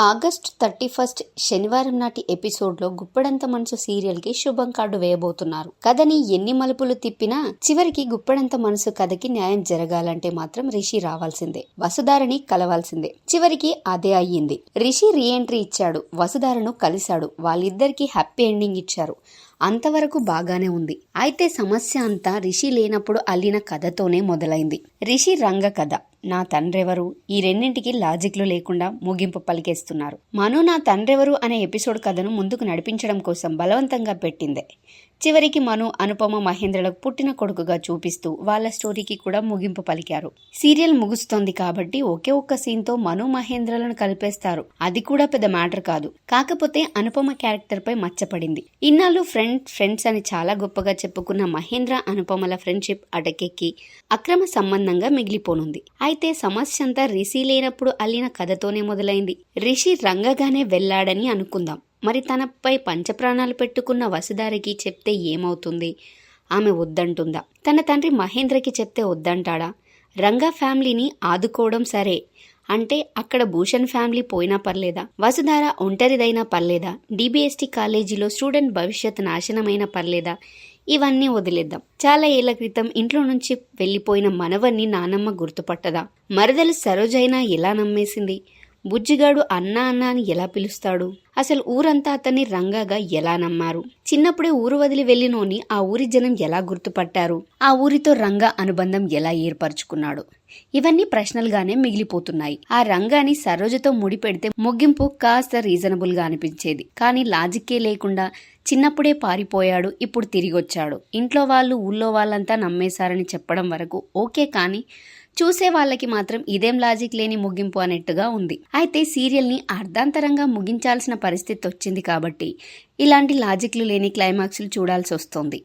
August thirty first శనివారం నాటి ఎపిసోడ్లో గుప్పడంత మనసు సీరియల్కి శుభం కార్డు వేయబోతున్నారు. కథని ఎన్ని మలుపులు తిప్పినా చివరికి గుప్పడంత మనసు కథకి న్యాయం జరగాలంటే మాత్రం రిషి రావాల్సిందే. వసుధారని కలవాల్సిందే. చివరికి అదే అయ్యింది. రిషి రీఎంట్రీ ఇచ్చాడు. వసుధారను కలిశాడు. వాళ్ళిద్దరికి హ్యాపీ ఎండింగ్ ఇచ్చారు. అంతవరకు బాగానే ఉంది. అయితే సమస్య అంతా రిషి లేనప్పుడు అల్లిన కథతోనే మొదలైంది. రిషి రంగ కథ నా తండ్రెవరు? ఈ రెండింటికి లాజిక్లు లేకుండా ముగింపు పలికేస్తున్నారు. మను నా తండ్రెవరు అనే ఎపిసోడ్ కథను ముందుకు నడిపించడం కోసం బలవంతంగా పెట్టిందే. చివరికి మను అనుపమ మహేంద్రలకు పుట్టిన కొడుకుగా చూపిస్తూ వాళ్ళ స్టోరీకి కూడా ముగింపు పలికారు. సీరియల్ ముగుస్తోంది కాబట్టి ఒకే ఒక్క సీన్తో మను మహేంద్రలను కలిపేస్తారు. అది కూడా పెద్ద మ్యాటర్ కాదు. కాకపోతే అనుపమ క్యారెక్టర్ పై మచ్చపడింది. ఇన్నాళ్ళు ఫ్రెండ్ ఫ్రెండ్స్ అని చాలా గొప్పగా చెప్పుకున్న మహేంద్ర అనుపమల ఫ్రెండ్షిప్ అటకెక్కి అక్రమ సంబంధంగా మిగిలిపోనుంది. అయితే సమస్య అంతా రిషి లేనప్పుడు అల్లిన కథతోనే మొదలైంది. రిషి రంగగానే వెళ్ళాడని అనుకుందాం. మరి తనపై పంచప్రాణాలు పెట్టుకున్న వసుధారికి చెప్తే ఏమవుతుంది? ఆమె వద్దంటుందా? తన తండ్రి మహేంద్రకి చెప్తే వద్దంటాడా? రంగా ఫ్యామిలీని ఆదుకోవడం సరే. అంటే అక్కడ భూషణ్ ఫ్యామిలీ పోయినా పర్లేదా? వసుధార ఒంటరిదైనా పర్లేదా? డిబిఎస్టి కాలేజీలో స్టూడెంట్ భవిష్యత్ నాశనమైనా పర్లేదా? ఇవన్నీ వదిలేద్దాం. చాలా ఏళ్ళ క్రితం ఇంట్లో నుంచి వెళ్ళిపోయిన మనవన్ని నానమ్మ గుర్తుపట్టదా? మరదలు సరోజైనా ఎలా నమ్మేసింది? బుజ్జిగాడు అన్నా అన్నా అని ఎలా పిలుస్తాడు? అసలు ఊరంతా అతన్ని రంగాగా ఎలా నమ్మారు? చిన్నప్పుడే ఊరు వదిలి వెళ్ళినోని ఆ ఊరి జనం ఎలా గుర్తుపట్టారు? ఆ ఊరితో రంగా అనుబంధం ఎలా ఏర్పరచుకున్నాడు? ఇవన్నీ ప్రశ్నలుగానే మిగిలిపోతున్నాయి. ఆ రంగాని సరోజతో ముడిపెడితే ముగింపు కాస్త రీజనబుల్గా అనిపించేది. కానీ లాజిక్కే లేకుండా చిన్నప్పుడే పారిపోయాడు ఇప్పుడు తిరిగొచ్చాడు. ఇంట్లో వాళ్ళు ఊళ్ళో వాళ్ళంతా నమ్మేశారని చెప్పడం వరకు ఓకే కానీ చూసే వాళ్ళకి మాత్రం ఇదేం లాజిక్ లేని ముగింపు అన్నట్టుగా ఉంది. అయితే సీరియల్ని అర్ధాంతరంగా ముగించాల్సిన పరిస్థితి వచ్చింది కాబట్టి. ఇలాంటి లాజిక్లు లేని క్లైమాక్స్లు చూడాల్సి వస్తోంది